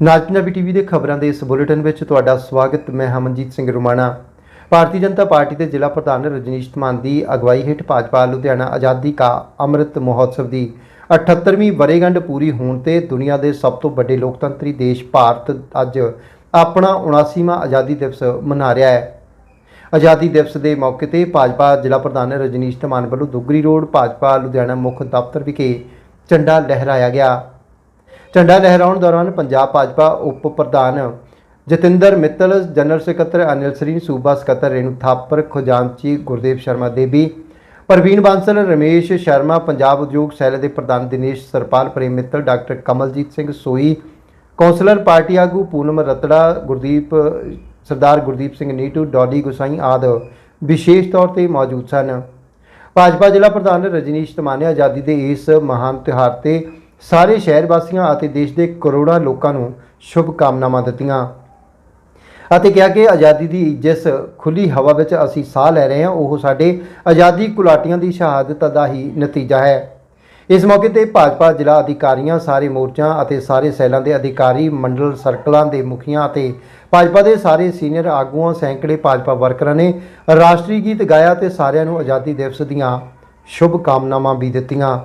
ਨਾਜ Punjabi TV ਦੇ ਖਬਰਾਂ ਦੇ ਇਸ ਬੁਲੇਟਿਨ ਵਿੱਚ ਤੁਹਾਡਾ ਸਵਾਗਤ। ਮੈਂ ਹਮਨਜੀਤ ਸਿੰਘ ਰੁਮਾਣਾ। ਭਾਰਤੀ ਜਨਤਾ ਪਾਰਟੀ ਦੇ ਜ਼ਿਲ੍ਹਾ ਪ੍ਰਧਾਨ ਰਜਨੀਸ਼ ਧਮਾਨ ਦੀ ਅਗਵਾਈ ਹੇਠ ਭਾਜਪਾ, ਲੁਧਿਆਣਾ ਆਜ਼ਾਦੀ ਕਾ ਅੰਮ੍ਰਿਤ ਮਹੋਤਸਵ ਦੀ 78ਵੀਂ ਵਰ੍ਹੇਗੰਢ ਪੂਰੀ ਹੋਣ ਤੇ ਦੁਨੀਆ ਦੇ ਸਭ ਤੋਂ ਵੱਡੇ ਲੋਕਤੰਤਰੀ ਦੇਸ਼ ਭਾਰਤ ਅੱਜ ਆਪਣਾ 79ਵਾਂ ਆਜ਼ਾਦੀ ਦਿਵਸ ਮਨਾ ਰਿਹਾ ਹੈ। ਆਜ਼ਾਦੀ ਦਿਵਸ ਦੇ ਮੌਕੇ ਤੇ ਭਾਜਪਾ ਜ਼ਿਲ੍ਹਾ ਪ੍ਰਧਾਨ ਰਜਨੀਸ਼ ਧਮਾਨ ਵੱਲੋਂ ਦੁਗਰੀ ਰੋਡ, ਭਾਜਪਾ ਲੁਧਿਆਣਾ ਮੁੱਖ ਦਫ਼ਤਰ ਵਿਖੇ ਝੰਡਾ ਲਹਿਰਾਇਆ ਗਿਆ। ਝੰਡਾ ਲਹਿਰਾਉਣ ਦੌਰਾਨ ਪੰਜਾਬ ਭਾਜਪਾ ਉਪ ਪ੍ਰਧਾਨ ਜਤਿੰਦਰ ਮਿੱਤਲ, ਜਨਰਲ ਸਕੱਤਰ ਅਨਿਲ ਸਰੀਨ, ਸੂਬਾ ਸਕੱਤਰ ਰੇਣੂ ਥਾਪਰ ਖਜ਼ਾਨਚੀ ਗੁਰਦੇਵ ਸ਼ਰਮਾ ਦੇਵੀ ਪ੍ਰਵੀਨ ਬਾਂਸਲ, ਰਮੇਸ਼ ਸ਼ਰਮਾ, ਪੰਜਾਬ ਉਦਯੋਗ ਸੈਲ ਦੇ ਪ੍ਰਧਾਨ Dinesh Sarpal, Prem Mittal, doctor Kamaljit Singh Soi councillor party ਆਗੂ ਪੂਨਮ ਰਤੜਾ, ਗੁਰਦੀਪ, ਸਰਦਾਰ ਗੁਰਦੀਪ ਸਿੰਘ ਨੀਟੂ, ਡੋਡੀ ਗੁਸਾਈ ਆਦਿ ਵਿਸ਼ੇਸ਼ ਤੌਰ ਤੇ ਮੌਜੂਦ ਸਨ। ਭਾਜਪਾ ਜ਼ਿਲ੍ਹਾ ਪ੍ਰਧਾਨ ਰਜਨੀਸ਼ ਤਮਾਨੇ ਆਜ਼ਾਦੀ ਦੇ ਇਸ ਮਹਾਨ ਤਿਉਹਾਰ ਤੇ ਸਾਰੇ ਸ਼ਹਿਰ ਵਾਸੀਆਂ ਅਤੇ ਦੇਸ਼ ਦੇ ਕਰੋੜਾਂ ਲੋਕਾਂ ਨੂੰ ਸ਼ੁਭ ਕਾਮਨਾਵਾਂ ਦਿੱਤੀਆਂ। ਅਤੇ ਕਿਹਾ ਕਿ ਆਜ਼ਾਦੀ ਦੀ ਜਿਸ ਖੁੱਲੀ ਹਵਾ ਵਿੱਚ ਅਸੀਂ ਸਾਹ ਲੈ ਰਹੇ ਹਾਂ, ਉਹ ਸਾਡੇ ਆਜ਼ਾਦੀ ਕੁਲਾਟੀਆਂ ਦੀ ਸ਼ਹਾਦਤ ਦਾ ਹੀ ਨਤੀਜਾ ਹੈ। ਇਸ ਮੌਕੇ ਤੇ ਭਾਜਪਾ ਜ਼ਿਲ੍ਹਾ ਅਧਿਕਾਰੀਆਂ, ਸਾਰੇ ਮੋਰਚਿਆਂ ਅਤੇ ਸਾਰੇ ਸੈਲਾਂ ਦੇ ਅਧਿਕਾਰੀ, ਮੰਡਲ ਸਰਕਲਾਂ ਦੇ ਮੁਖੀਆਂ ਅਤੇ ਭਾਜਪਾ ਦੇ ਸਾਰੇ ਸੀਨੀਅਰ ਆਗੂਆਂ, ਸੈਂਕੜੇ ਭਾਜਪਾ ਵਰਕਰਾਂ ਨੇ ਰਾਸ਼ਟਰੀ ਗੀਤ ਗਾਇਆ ਤੇ ਸਾਰਿਆਂ ਨੂੰ ਆਜ਼ਾਦੀ ਦਿਵਸ ਦੀਆਂ ਸ਼ੁਭ ਕਾਮਨਾਵਾਂ ਵੀ ਦਿੱਤੀਆਂ।